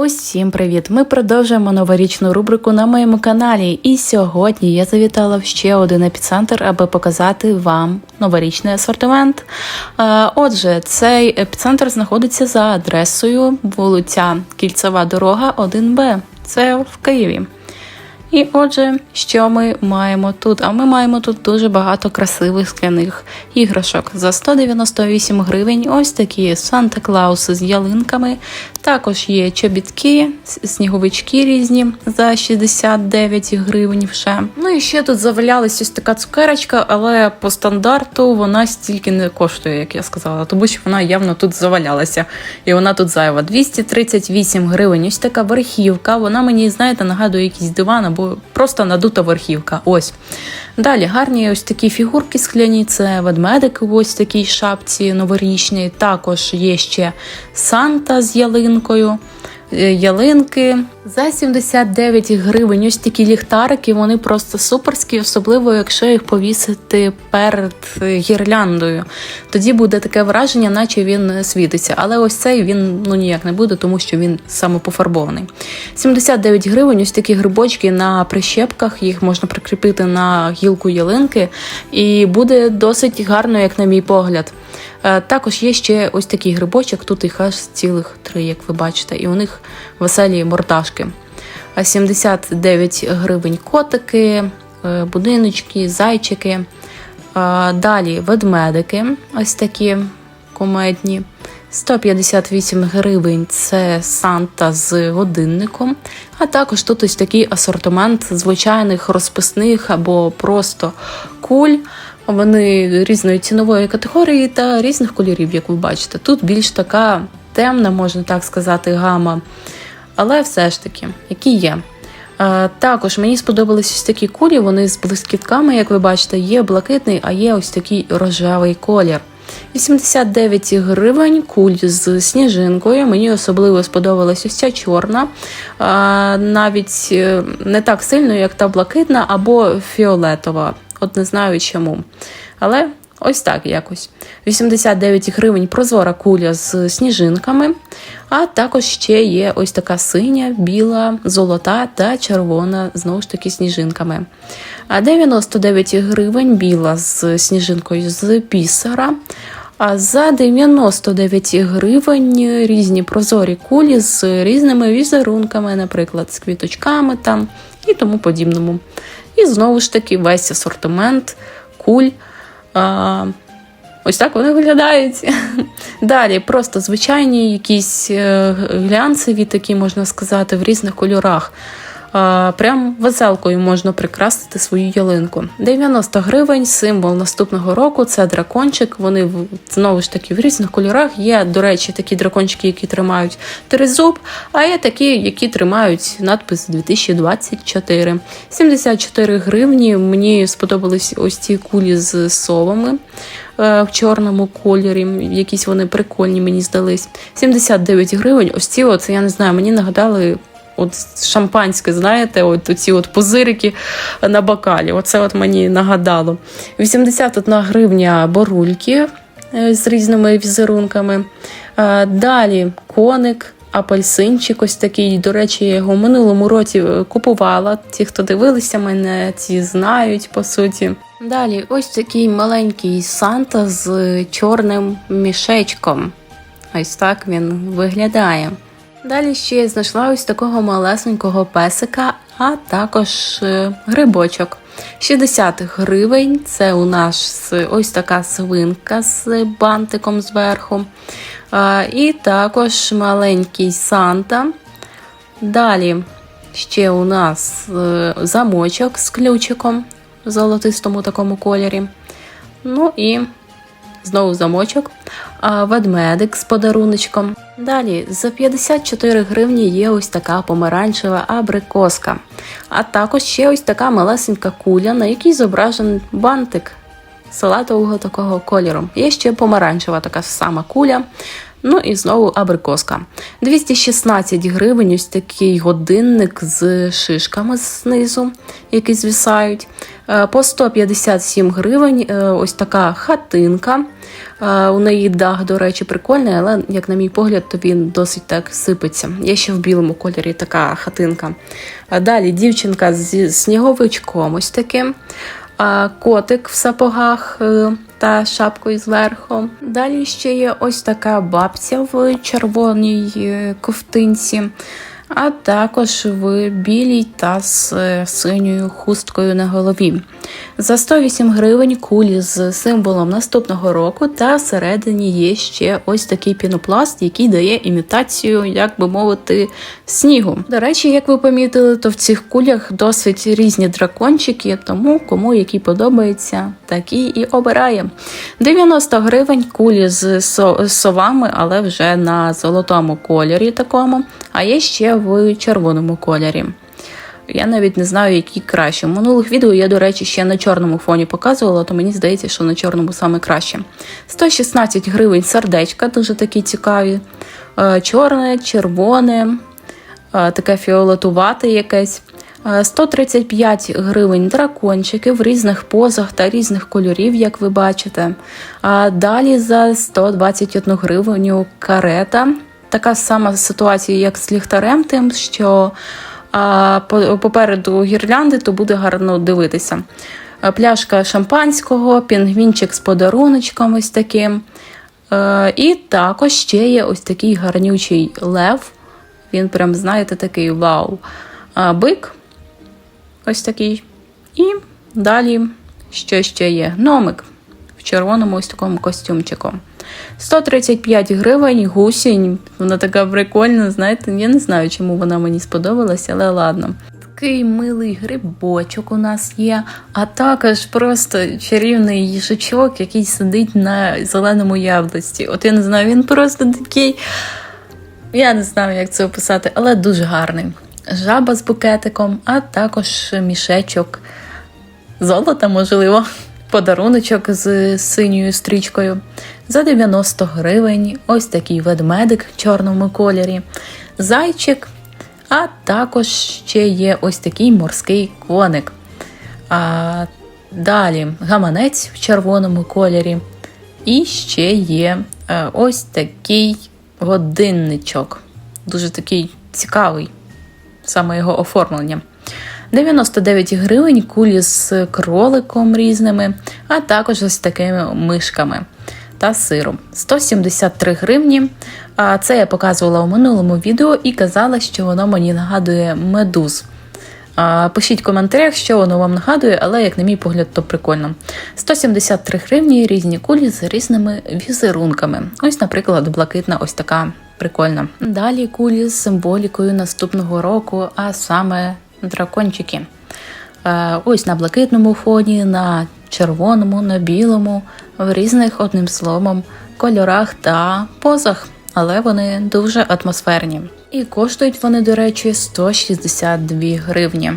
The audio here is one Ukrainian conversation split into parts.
Усім привіт! Ми продовжуємо новорічну рубрику на моєму каналі. І сьогодні я завітала в ще один епіцентр, аби показати вам новорічний асортимент. Е, Отже, цей епіцентр знаходиться за адресою вулиця Кільцева дорога 1Б. Це в Києві. І отже, що ми маємо тут? А ми маємо тут дуже багато красивих скляних іграшок. За 198 гривень ось такі Санта Клауси з ялинками. Також є чобітки, сніговички різні за 69 гривень вже. Ну і ще тут завалялась ось така цукерочка, але по стандарту вона стільки не коштує, як я сказала, тому що вона явно тут завалялася. І вона тут зайва. 238 гривень. Ось така верхівка. Вона мені, знаєте, нагадує якийсь диван або просто надута верхівка. Ось. Далі гарні ось такі фігурки скляні, це ведмедик ось такій шапці новорічній. Також є ще Санта з ялинкою. Е, Ялинки за 79 гривень. Ось такі ліхтарики, вони просто суперські, особливо якщо їх повісити перед гірляндою. Тоді буде таке враження, наче він світиться. Але ось цей він ну ніяк не буде, тому що він саме пофарбований. 79 гривень. Ось такі грибочки на прищепках. Їх можна прикріпити на гілку ялинки, і буде досить гарно, як на мій погляд. Е, Також є ще ось такий грибочок, тут їх аж цілих три, як ви бачите, і у них веселі мордашки. 79 гривень котики, е, будиночки, зайчики. Далі ведмедики, ось такі комедні. 158 гривень це Санта з годинником. А також тут ось такий асортимент звичайних розписних або просто куль. Вони різної цінової категорії та різних кольорів, як ви бачите. Тут більш така темна, можна так сказати, гама. Але все ж таки, які є. Також мені сподобались ось такі кулі, вони з блискітками, як ви бачите, є блакитний, а є ось такий рожевий колір. 89 гривень куль з сніжинкою. Мені особливо сподобалась ось ця чорна, навіть е, не так сильно, як та блакитна або фіолетова. От не знаю чому. Але ось так якось. 89 гривень прозора куля з сніжинками. А також ще є ось така синя, біла, золота та червона, знову ж таки, сніжинками. А 99 гривень біла з сніжинкою з бісера. А за 99 гривень різні прозорі кулі з різними візерунками, наприклад, з квіточками там і тому подібному. І знову ж таки весь асортимент куль. Ось так вони виглядають. Далі просто звичайні якісь е, глянцеві, такі можна сказати, в різних кольорах. Прям веселкою можна прикрасити свою ялинку. 90 гривень, символ наступного року це дракончик. Вони знову ж таки в різних кольорах. Є, до речі, такі дракончики, які тримають тризуб, а є такі, які тримають надпис 2024. 74 гривні. Мені сподобались ось ці кулі з совами е, в чорному кольорі. Якісь вони прикольні, мені здались. 79 гривень. Ось ці, от, я не знаю, мені нагадали. От шампанське, знаєте, от ці от позирики на бокалі. Оце от мені нагадало. 81 гривня борульки е, з різними візерунками. Е, Далі коник, апельсинчик ось такий. До речі, я його в минулому році е, купувала. Ті, хто дивилися мене, ці знають по суті. Далі, ось такий маленький Санта з чорним мішечком. Ось так він виглядає. Далі ще я знайшла ось такого малесенького песика, а також е, грибочок. 60 гривень. Це у нас ось така свинка з бантиком зверху. І також маленький Санта. Далі ще у нас е, замочок з ключиком в золотистому такому кольорі. Ну і знову замочок, ведмедик з подаруночком. Далі за 54 гривні є ось така помаранчева абрикоска, а також ще ось така малесенька куля, на якій зображений бантик салатового такого кольору. Є ще помаранчева така сама куля. Ну і знову абрикоска. 216 гривень ось такий годинник з шишками знизу, які звисають. Е, По 157 гривень е, ось така хатинка. Е, У неї дах, до речі, прикольний, але, як на мій погляд, то він досить так сипеться. Є ще в білому кольорі така хатинка. Далі дівчинка зі сніговичком ось таким. Котик в сапогах та шапкою зверху. Далі ще є ось така бабця в червоній е, ковтинці, а також в білій та з е, синьою хусткою на голові. За 108 гривень кулі з символом наступного року, та всередині є ще ось такий пінопласт, який дає імітацію, як би мовити, снігу. До речі, як ви помітили, то в цих кулях досить різні дракончики, тому кому який подобається, такий і обирає. 90 гривень кулі з совами, але вже на золотому кольорі такому, а є ще в червоному кольорі. Я навіть не знаю, які краще. В минулих відео я, до речі, ще на чорному фоні показувала, то мені здається, що на чорному саме краще. 116 гривень сердечка, дуже такі цікаві. Е, Чорне, червоне, е, таке фіолетувате якесь. Е, 135 гривень дракончики в різних позах та різних кольорів, як ви бачите. А далі за 121 гривню карета. Така сама ситуація, як з ліхтарем, тим, що а попереду гірлянди, то буде гарно дивитися. Е, Пляшка шампанського, пінгвінчик з подаруночком ось таким. Е, І також ще є ось такий гарнючий лев. Він прям, знаєте, такий вау. Бик ось такий. І далі що ще є? Гномик в червоному ось такому костюмчику. 135 гривень, гусінь. Вона така прикольна, знаєте, я не знаю, чому вона мені сподобалася, але ладно. Такий милий грибочок у нас є, а також просто чарівний їжачок, який сидить на зеленому яблучці. От я не знаю, він просто такий. Я не знаю, як це описати, але дуже гарний. Жаба з букетиком, а також мішечок золота, можливо, подаруночок з синьою стрічкою. За 90 гривень ось такий ведмедик в чорному кольорі, зайчик, а також ще є ось такий морський коник. А далі гаманець в червоному кольорі. І ще є е, ось такий годинничок. Дуже такий цікавий, саме його оформлення. 99 гривень кулі з кроликом різними, а також ось такими мишками та сиром. 173 гривні. А це я показувала у минулому відео і казала, що воно мені нагадує медуз. Пишіть в коментарях, що воно вам нагадує, але, як на мій погляд, то прикольно. 173 гривні різні кулі з різними візерунками. Ось, наприклад, блакитна, ось така прикольна. Далі кулі з символікою наступного року, а саме дракончики. Е, Ось на блакитному фоні, на червоному, на білому, в різних одним словом кольорах та позах, але вони дуже атмосферні. І коштують вони, до речі, 162 гривні.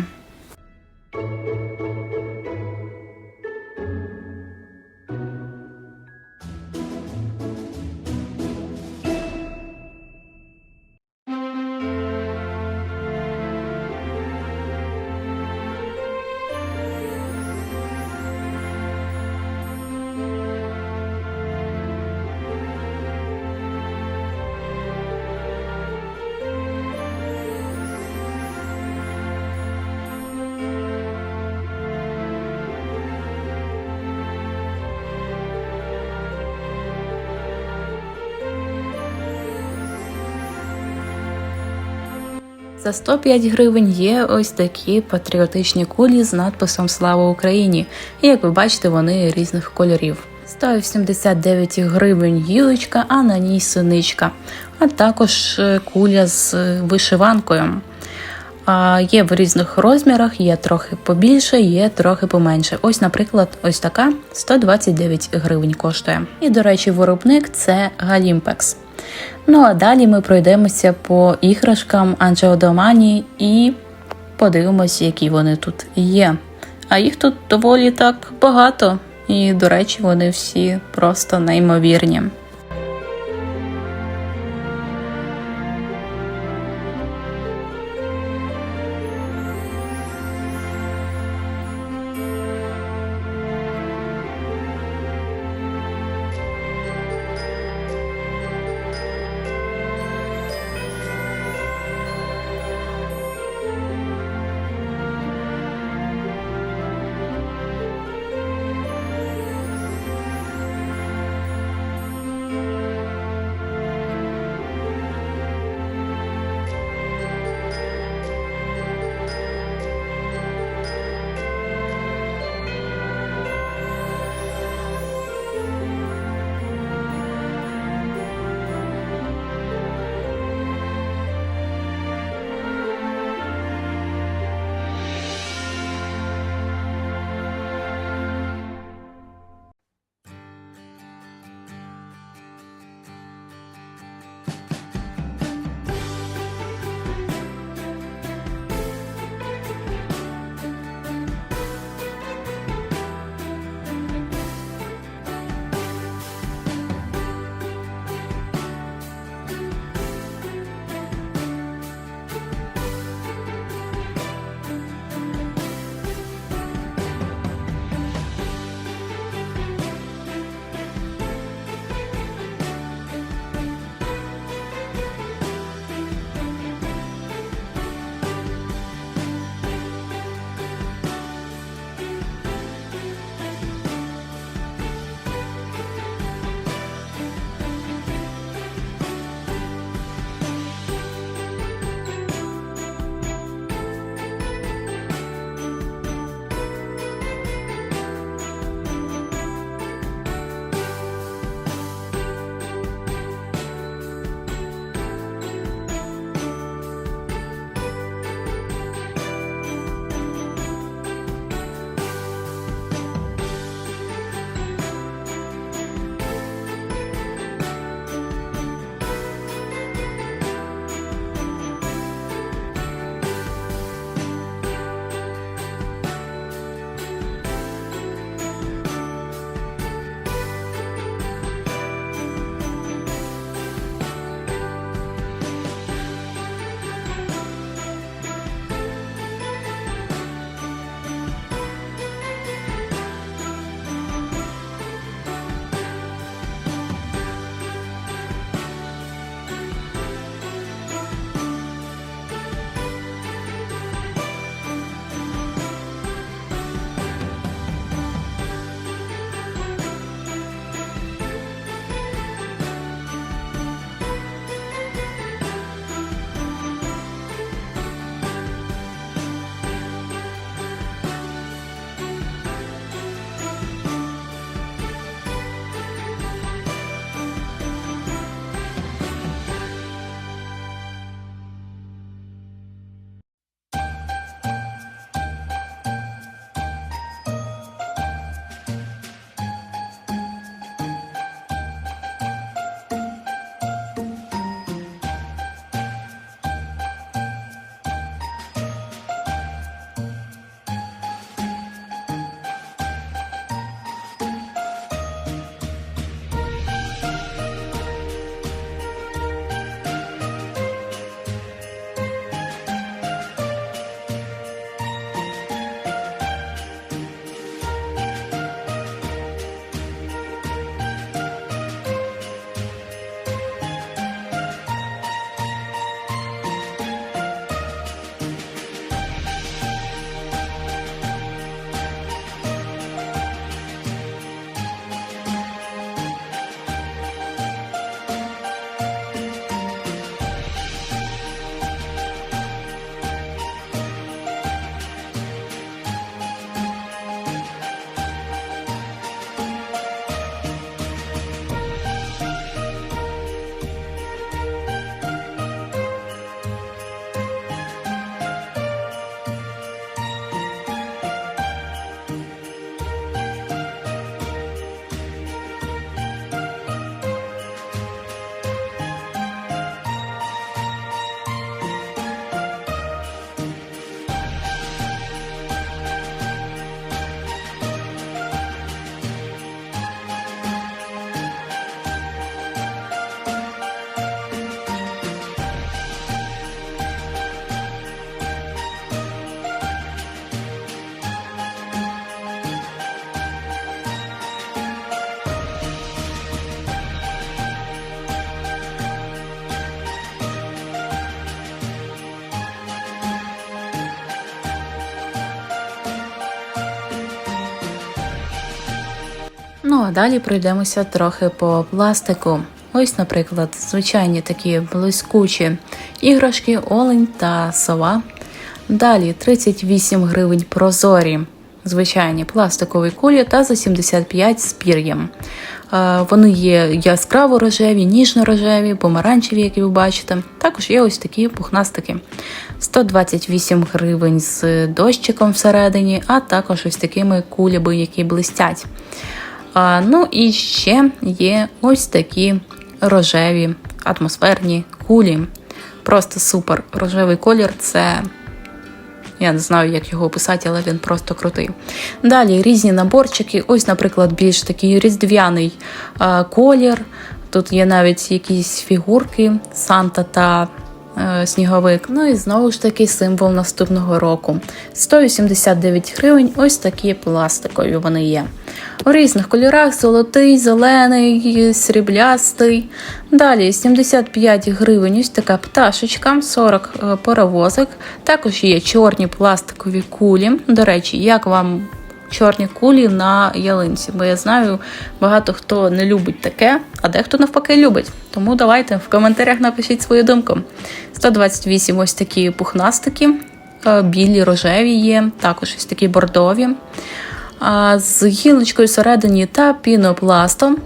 За 105 гривень є ось такі патріотичні кулі з надписом Слава Україні! І як ви бачите, вони різних кольорів. 189 гривень гілочка, а на ній синичка, а також е, куля з вишиванкою. А є в різних розмірах, є трохи побільше, є трохи поменше. Ось, наприклад, ось така 129 гривень коштує. І, до речі, виробник це Галімпекс. Ну а далі ми пройдемося по іграшкам Анджео Домані і подивимося, які вони тут є. А їх тут доволі так багато. І, до речі, вони всі просто неймовірні. А далі пройдемося трохи по пластику. Ось, наприклад, звичайні такі блискучі іграшки, олень та сова. Далі 38 гривень прозорі, звичайні пластикові кулі та за 75 з пір'ям. Вони є яскраво рожеві, ніжно-рожеві, помаранчеві, як ви бачите. Також є ось такі пухнастики. 128 гривень з дощиком всередині, а також ось такими кулями, які блистять. А, ну і ще є ось такі рожеві атмосферні кулі. Просто супер. Рожевий колір це. Я не знаю, як його описати, але він просто крутий. Далі різні наборчики. Ось, наприклад, більш такий різдвяний а, колір. Тут є навіть якісь фігурки Санта та е, сніговик. Ну і знову ж таки символ наступного року. 189 гривень, ось такі пластикові вони є. У різних кольорах: золотий, зелений, сріблястий. Далі 75 гривень, ось така пташечка, 40 е, паровозик. Також є чорні пластикові кулі. До речі, як вам чорні кулі на ялинці? Бо я знаю, багато хто не любить таке, а дехто навпаки любить. Тому давайте в коментарях напишіть свою думку. 128 ось такі пухнастики, е, білі, рожеві є, також ось такі бордові. З гілочкою всередині та пінопластом.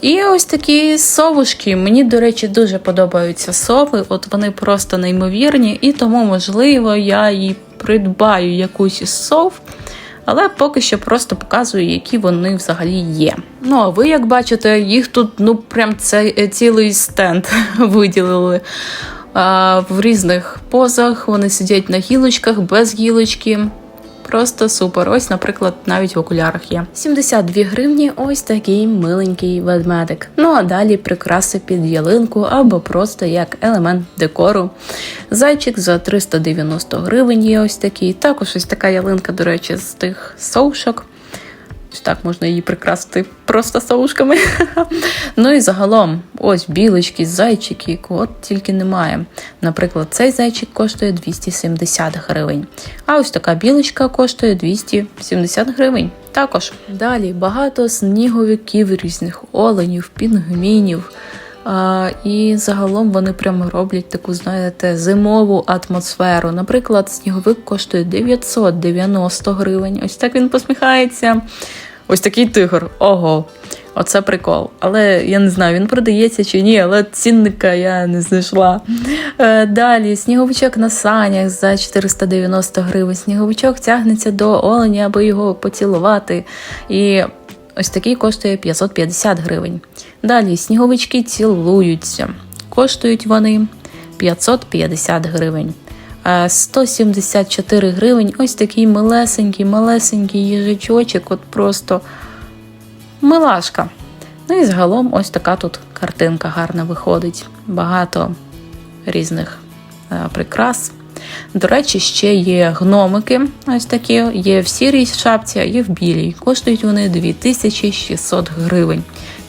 І ось такі совушки. Мені, до речі, дуже подобаються сови. От вони просто неймовірні, і тому, можливо, я і придбаю якусь із сов. Але поки що просто показую, які вони взагалі є. Ну, а ви, як бачите, їх тут ну прям це цілий стенд виділили. А, в різних позах вони сидять на гілочках, без гілочки. Просто супер. Ось, наприклад, навіть в окулярах є. 72 гривні ось такий миленький ведмедик. Ну а далі прикраси під ялинку або просто як елемент декору. Зайчик за 390 гривень є ось такий. Також ось така ялинка, до речі, з тих совшок. Так, можна її прикрасити просто совушками. ну і загалом, ось білочки, зайчики, кого тільки немає. Наприклад, цей зайчик коштує 270 гривень. А ось така білочка коштує 270 гривень. Також далі багато сніговиків, різних оленів, пінгвінів. А, і загалом вони прямо роблять таку, знаєте, зимову атмосферу. Наприклад, сніговик коштує 990 гривень. Ось так він посміхається. Ось такий тигр. Ого, оце прикол. Але я не знаю, він продається чи ні, але цінника я не знайшла. Е, далі сніговичок на санях за 490 гривень. Сніговичок тягнеться до оленя, аби його поцілувати. І ось такий коштує 550 гривень. Далі сніговички цілуються. Коштують вони 550 гривень. Е, 174 гривень. Ось такий малесенький, малесенький їжачочок, от просто милашка. Ну і загалом ось така тут картинка гарна виходить. Багато різних е, прикрас. До речі, ще є гномики, ось такі, є в сірій шапці, а є в білій. Коштують вони 2600 гривень.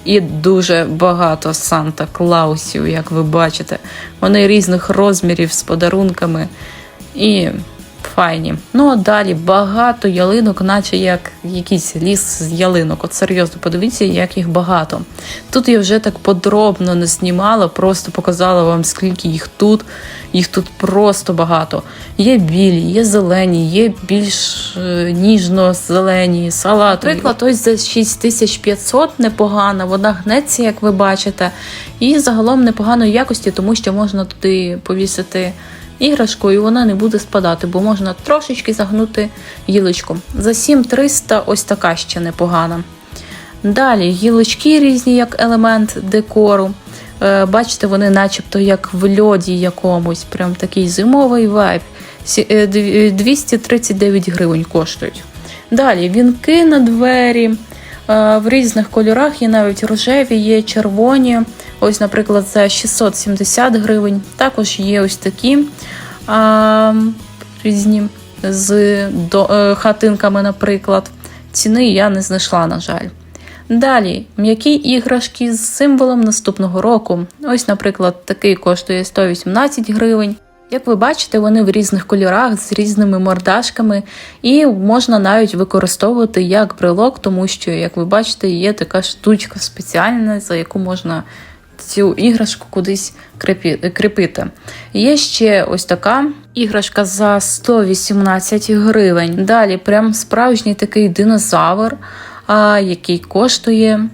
І дуже багато Санта Клаусів, як ви бачите. Вони різних розмірів з подарунками і файні. Ну а далі багато ялинок, наче як якийсь ліс з ялинок. От серйозно, подивіться, як їх багато. Тут я вже так подробно не знімала, просто показала вам, скільки їх тут. Їх тут просто багато. Є білі, є зелені, є більш е, ніжно-зелені, салатові. Наприклад, ось за 6500 непогана, вона гнеться, як ви бачите, і загалом непоганої якості, тому що можна туди повісити іграшку, і вона не буде спадати, бо можна трошечки загнути гілочку. За 7300 ось така ще непогана. Далі гілочки різні, як елемент декору. Е, Бачите, вони начебто як в льоді якомусь, прям такий зимовий вайб. Сі- е, дві- 239 гривень коштують. Далі вінки на двері. Е, В різних кольорах є навіть рожеві, є червоні. Ось, наприклад, за 670 гривень. Також є ось такі а, різні з до, е, хатинками, наприклад. Ціни я не знайшла, на жаль. Далі м'які іграшки з символом наступного року. Ось, наприклад, такий коштує 118 гривень. Як ви бачите, вони в різних кольорах з різними мордашками, і можна навіть використовувати як брелок, тому що, як ви бачите, є така штучка спеціальна, за яку можна цю іграшку кудись кріпити. Є ще ось така іграшка за 118 гривень. Далі прям справжній такий динозавр, який коштує,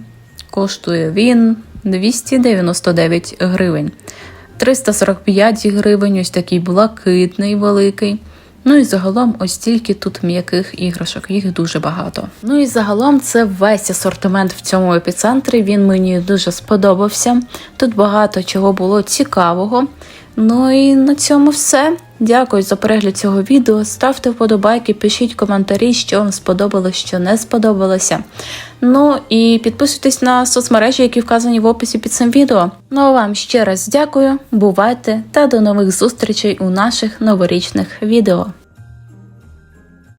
коштує він 299 гривень. 345 гривень, ось такий блакитний великий. Ну і загалом ось тільки тут м'яких іграшок, їх дуже багато. Ну і загалом це весь асортимент в цьому епіцентрі. Він мені дуже сподобався. Тут багато чого було цікавого. Ну і на цьому все. Дякую за перегляд цього відео. Ставте вподобайки, пишіть коментарі, що вам сподобалось, що не сподобалося. Ну і підписуйтесь на соцмережі, які вказані в описі під цим відео. Ну а вам ще раз дякую, бувайте та до нових зустрічей у наших новорічних відео.